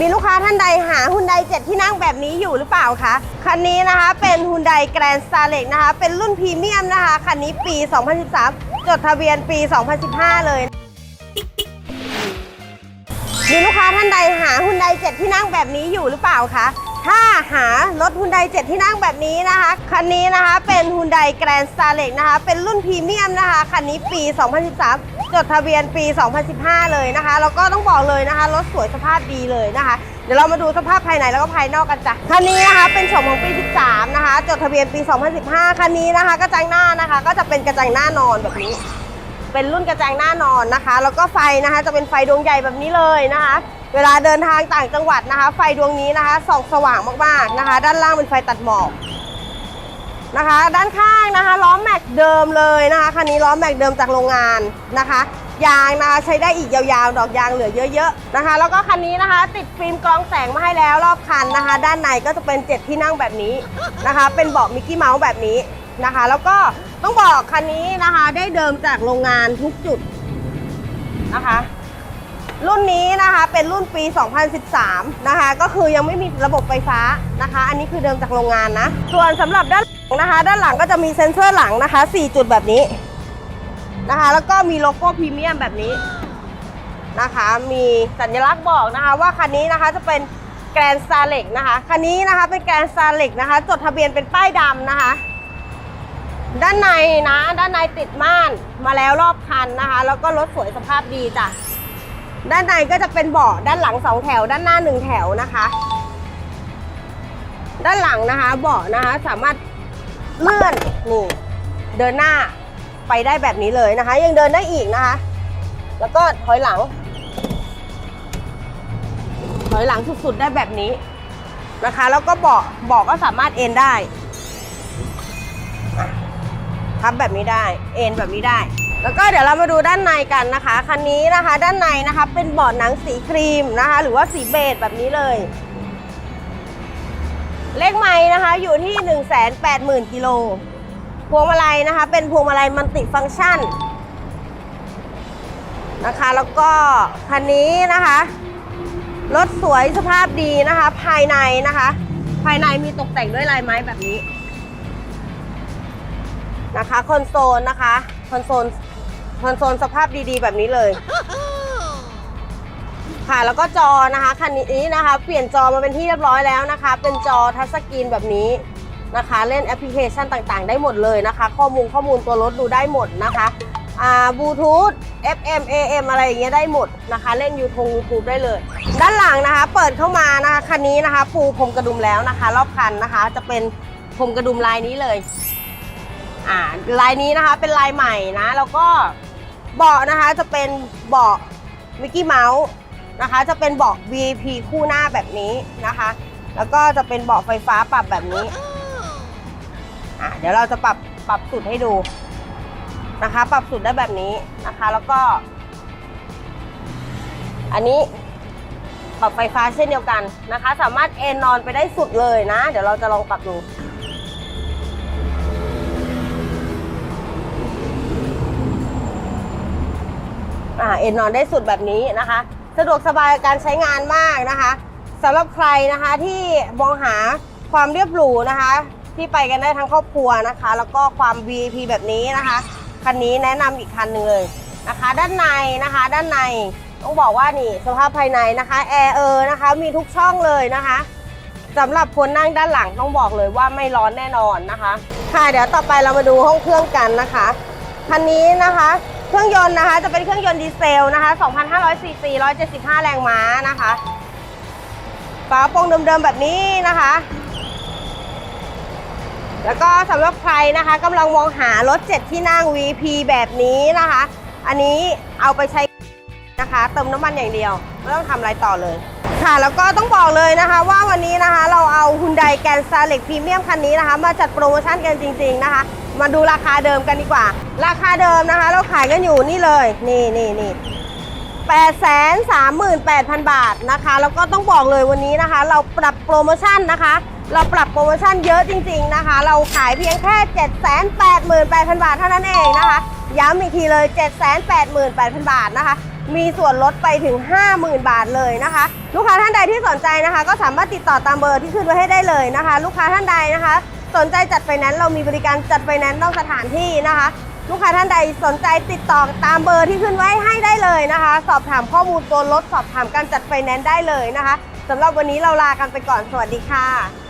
มีลูกค้าท่านใดหาฮุนไดเจ็ดที่นั่งแบบนี้อยู่หรือเปล่าคะคันนี้นะคะเป็นฮุนไดแกรนสตาร์เล็กนะคะเป็นรุ่นพรีเมียมนะคะคันนี้ปี 2013 จดทะเบียนปี 2015 เลยมีลูกค้าท่านใดหาฮุนไดเจ็ดที่นั่งแบบนี้อยู่หรือเปล่าคะถ้าหารถฮุนไดเจ็ดที่นั่งแบบนี้นะคะคันนี้นะคะเป็นฮุนไดแกรนสตาร์เล็กนะคะเป็นรุ่นพรีเมียมนะคะคันนี้ปี 2013 จดทะเบียนปี 2015 เลยนะคะ แล้วก็ต้องบอกเลยนะคะ รถสวยสภาพดีเลยนะคะ เดี๋ยวเรามาดูสภาพภายในแล้วก็ภายนอกกันจ้ะ คันนี้นะคะ เป็นโฉมของปี 13 นะคะ จดทะเบียนปี 2015 คันนี้นะคะ กระจังหน้านะคะ ก็จะเป็นกระจังหน้านอนแบบนี้ เป็นรุ่นกระจังหน้านอนนะคะ แล้วก็ไฟนะคะ จะเป็นไฟดวงใหญ่แบบนี้เลยนะคะ เวลาเดินทางต่างจังหวัดนะคะ ไฟดวงนี้นะคะ ส่องสว่างมากๆนะคะ ด้านล่างเป็นไฟตัดหมอก นะคะ ด้านข้างนะคะล้อแม็กเดิมเลยนะคะคันนี้ล้อแม็กเดิมจากโรงงานนะคะยางนะคะใช้ได้อีกยาวๆ ดอกยางเหลือเยอะๆนะคะ แล้วก็คันนี้นะคะ ติดฟิล์มกรองแสงมาให้แล้วรอบคันนะคะ ด้านในก็จะเป็นเจ็ดที่นั่งแบบนี้นะคะ เป็นเบาะมิกกี้เมาส์แบบนี้นะคะ แล้วก็ต้องบอกคันนี้นะคะ ได้เดิมจากโรงงานทุกจุดนะคะ รุ่นนี้นะคะเป็นรุ่นปี 2013 นะคะ ก็คือยังไม่มีระบบไฟฟ้านะคะ อันนี้คือเดิมจากโรงงานนะ ส่วนสำหรับด้าน นะคะ ด้านหลังก็จะมีเซ็นเซอร์หลังนะคะ 4 จุดแบบนี้นะคะ แล้วก็มีโลโก้พรีเมียมแบบนี้นะคะ มีสัญลักษณ์บอกนะคะ ว่าคันนี้นะคะจะเป็นแกรนซาเล็กนะคะ คันนี้นะคะเป็นแกรนซาเล็กนะคะ จดทะเบียนเป็นป้ายดำนะคะ ด้านในนะ ด้านในติดม่านมาแล้วรอบคันนะคะ แล้วก็รถสวยสภาพดีจ้ะ ด้านในก็จะเป็นเบาะด้านหลังสองแถว ด้านหน้าหนึ่งแถวนะคะ ด้านหลังนะคะเบาะนะคะสามารถ เลื่อนนี่เดินหน้าไปได้แบบนี้เลยนะคะ ยังเดินได้อีกนะคะ แล้วก็ถอยหลัง ถอยหลังสุดๆได้แบบนี้นะคะ แล้วก็เบาะเบาะก็สามารถเอนได้พับแบบนี้ได้ เอนแบบนี้ได้ แล้วก็เดี๋ยวเรามาดูด้านในกันนะคะ คันนี้นะคะ ด้านในนะคะ เป็นเบาะหนังสีครีมนะคะ หรือว่าสีเบจแบบนี้เลย เลขไม้นะคะอยู่ที่ 1 8 0 0 0 0กิโล พวงมาลัยนะคะ เป็นพวงมาลัยมัลติฟังก์ชันนะคะ แล้วก็คันนี้นะคะ รถสวยสภาพดีนะคะ ภายในนะคะ ภายในมีตกแต่งด้วยลายไม้แบบนี้นะคะคอนโซลนะคะคอนโซลคอนโซลสภาพดีๆ แบบนี้เลย ค่ะ แล้วก็จอนะคะคันนี้นะคะ เปลี่ยนจอมาเป็นที่เรียบร้อยแล้วนะคะ เป็นจอทัชสกรีนแบบนี้นะคะ เล่นแอปพลิเคชันต่างๆ ได้หมดเลยนะคะ ข้อมูลข้อมูลตัวรถดูได้หมดนะคะอ่าบลูทูธ FM AM อะไรอย่างเงี้ยได้หมดนะคะ เล่น YouTube YouTube ได้เลย ด้านหลังนะคะ เปิดเข้ามานะคะคันนี้นะคะ ปูพรมกระดุมแล้วนะคะ รอบคันนะคะ จะเป็นพรมกระดุมลายนี้เลยอ่าลายนี้นะคะเป็นลายใหม่นะ แล้วก็เบาะนะคะจะเป็นเบาะมิกกี้เมาส์ นะคะ จะเป็นเบาะ VIP คู่หน้าแบบนี้นะคะ แล้วก็จะเป็นเบาะไฟฟ้าปรับแบบนี้อ่าเดี๋ยวเราจะปรับปรับสุดให้ดูนะคะ ปรับสุดได้แบบนี้นะคะ แล้วก็ อันนี้ปรับไฟฟ้าเช่นเดียวกันนะคะ สามารถเอนนอนไปได้สุดเลยนะ เดี๋ยวเราจะลองปรับดูอ่าเอนนอนได้สุดแบบนี้นะคะ สะดวกสบายการใช้งานมากนะคะสำหรับใครนะคะที่มองหาความเรียบหรูนะคะ ที่ไปกันได้ทั้งครอบครัวนะคะ แล้วก็ความ VIP แบบนี้นะคะคันนี้แนะนำอีกคันหนึ่งเลยนะคะ ด้านในนะคะ ด้านในต้องบอกว่านี่สภาพภายในนะคะแอร์เออนะคะมีทุกช่องเลยนะคะสำหรับคนนั่งด้านหลังต้องบอกเลยว่าไม่ร้อนแน่นอนนะคะ ค่ะเดี๋ยวต่อไปเรามาดูห้องเครื่องกันนะคะคันนี้นะคะ เครื่องยนต์นะคะ จะเป็นเครื่องยนต์ดีเซลนะคะ 2,500ซีซี175 แรงม้านะคะ ฝากระโปรงเดิมๆแบบนี้นะคะ แล้วก็สำหรับใครนะคะกำลังมองหารถ 7 ที่นั่ง VP แบบนี้นะคะ อันนี้เอาไปใช้นะคะ เติมน้ำมันอย่างเดียว ไม่ต้องทำอะไรต่อเลยค่ะแล้วก็ต้องบอกเลยนะคะว่าวันนี้นะคะ เราเอา Hyundai Grand Star Lex Premium คันนี้นะคะ มาจัดโปรโมชั่นกันจริง ๆ นะคะ มาดูราคาเดิมกันดีกว่า ราคาเดิมนะคะ เราขายกันอยู่นี่เลย นี่นี่นี่838,000บาทนะคะ แล้วก็ต้องบอกเลยวันนี้นะคะ เราปรับโปรโมชั่นนะคะ เราปรับโปรโมชั่นเยอะจริง ๆนะคะ เราขายเพียงแค่788,000บาทเท่านั้นเองนะคะ ย้ำอีกทีเลย788,000บาทนะคะมีส่วนลดไปถึง 50,000 บาทเลยนะคะ ลูกค้าท่านใดที่สนใจนะคะ ก็สามารถติดต่อตามเบอร์ที่ขึ้นไว้ให้ได้เลยนะคะ ลูกค้าท่านใดนะคะ สนใจจัดไฟแนนซ์เรามีบริการจัดไฟแนนซ์นอกสถานที่นะคะ ลูกค้าท่านใดสนใจติดต่อตามเบอร์ที่ขึ้นไว้ให้ได้เลยนะคะ สอบถามข้อมูลตัวรถสอบถามการจัดไฟแนนซ์ได้เลยนะคะสำหรับวันนี้เราลากันไปก่อนสวัสดีค่ะ